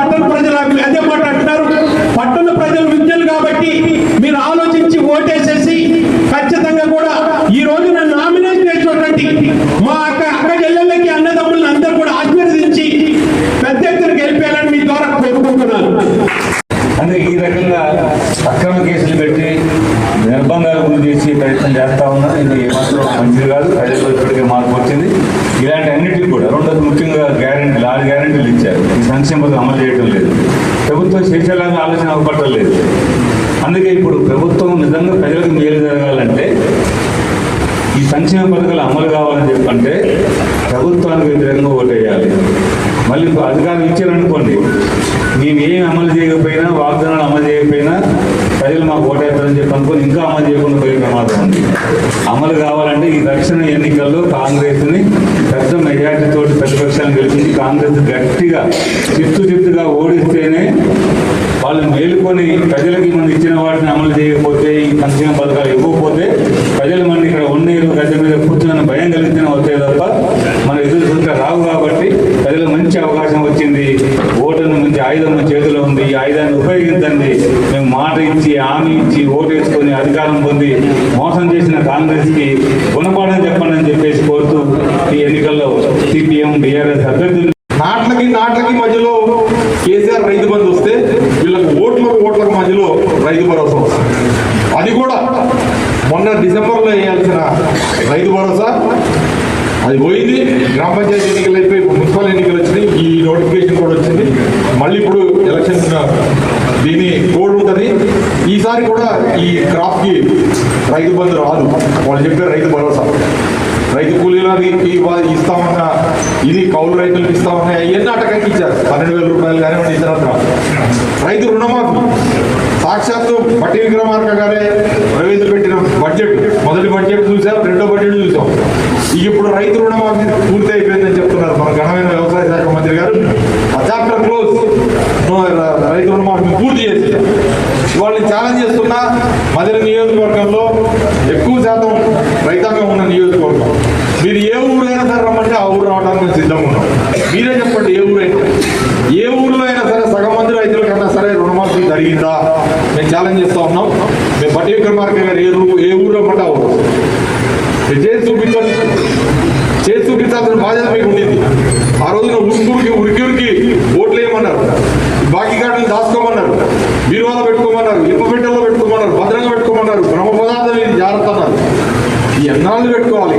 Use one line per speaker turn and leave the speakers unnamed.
పట్టణ ప్రజల
ప్రయత్నం చేస్తా ఉన్నారు. ఇది ఏమాత్రం మంచిది కాదు. ప్రజల్లో ఇప్పటికే మార్పు వచ్చింది. ఇలాంటి అన్నిటికీ కూడా రెండోది ముఖ్యంగా గ్యారెంటీ ఆరు గ్యారెంటీలు ఇచ్చారు. ఈ సంక్షేమ పథకం అమలు చేయడం లేదు. ప్రభుత్వం చేసేలాగా ఆలోచన అవ్వబట్టం లేదు. అందుకే ఇప్పుడు ప్రభుత్వం నిజంగా ప్రజలకు మేలు జరగాలంటే ఈ సంక్షేమ పథకాలు అమలు కావాలని చెప్పంటే ప్రభుత్వానికి వ్యతిరేకంగా ఓటేయాలి. మళ్ళీ ఇప్పుడు అధికారం ఇచ్చారనుకోండి మేము ఏం అమలు చేయకపోయినా వాగ్దానాలు అమలు చేయకపోయినా ప్రజలు మాకు ఓటేస్తారని చెప్పి అనుకుని ఇంకా అమలు చేయకుండా పోయే ప్రమాదం ఉంది. అమలు కావాలంటే ఈ రక్షణ ఎన్నికల్లో కాంగ్రెస్ని పెద్ద మెజార్టీతో ప్రతిపక్షాలను గెలిపించి కాంగ్రెస్ గట్టిగా చిత్తు చిత్తుగా ఓడిస్తేనే వాళ్ళు మేలుకొని ప్రజలకి మనం ఇచ్చిన వాటిని అమలు చేయకపోతే ఈ సంక్షేమ పథకాలు ఇవ్వకపోతే ప్రజలు మన ఇక్కడ ఉన్నీరు గడ్డ మీద కూర్చొని భయం కలిగితేనే వస్తే తప్ప మన ఎదురు చూస్తే రావు కాబట్టి ప్రజలు మంచి అవకాశం వచ్చింది. ఓటును మంచి ఆయుధం మన ఈ ఆయుధాన్ని ఉపయోగించండి. మేము మాట ఇచ్చి హామీ ఇచ్చి ఓటేసుకొని అధికారం పొంది మోసం చేసిన కాంగ్రెస్కి గుణపాఠం చెప్పండి అని చెప్పేసి కోరుతూ ఈ ఎన్నికల్లో సిపిఎం బీఆర్ఎస్ అభ్యర్థులు
నాట్లకి నాట్లకి మధ్యలో కేసీఆర్ రైతు బంధు వస్తే వీళ్ళకి ఓట్లకు ఓట్లకు మధ్యలో రైతు భరోసా వస్తుంది. అది కూడా మొన్న డిసెంబర్లో వేయాల్సిన రైతు భరోసా. అది పోయింది. గ్రామ పంచాయతీ ఎన్నికలు అయిపోయి మున్సిపల్ ఎన్నికలు వచ్చినాయి ఈ నోటిఫికేషన్ కూడా వచ్చింది మళ్ళీ ఇప్పుడు ఎలక్షన్ దీని కోడ్ ఉంటుంది ఈసారి కూడా ఈ క్రాప్కి రైతు బంధు రాదు. వాళ్ళు చెప్పే రైతు భరోసా. రైతు కూలీలకి ఇవ్వ- ఇస్తామన్న ఇది కౌలు రైతులకు ఇస్తామన్న అవన్నీ అటకకి ఇచ్చారు? పన్నెండు వేల రూపాయలు కానివ్వండి ఇతరత్ర రైతు రుణమాఫీ. సాక్షాత్తు పట్టి విక్రమార్క గారే ప్రవేశపెట్టిన బడ్జెట్. మొదటి బడ్జెట్ చూసాం రెండో బడ్జెట్ చూసాం. ఇప్పుడు రైతు రుణమాఫీ పూర్తయి నియోజకవర్గంలో ఎక్కువ శాతం రైతాంగం ఉన్న నియోజకవర్గం. మీరు ఏ ఊరైనా సరే రమ్మంటే ఆ ఊరు రావడానికి మేము సిద్ధంగా ఉన్నాం. మీరే చెప్పండి ఏ ఊరైనా ఏ ఊరిలో అయినా సరే సగం మంది రైతుల కన్నా సరే రుణమాఫీ జరిగిందా? మేము ఛాలెంజ్ చేస్తూ ఉన్నాం. మేము పట్టి విక్రమార్క గారు ఏ ఊరు ఏ ఊరిలో రమ్మంటే ఊరు మీరు చేసి చూపించండి. చేసి చూపించాల్సిన బాధ్యత మీకు ఉండింది. ఆ రోజున ఉరుకురికి నాన్లు పెట్టుకోవాలి.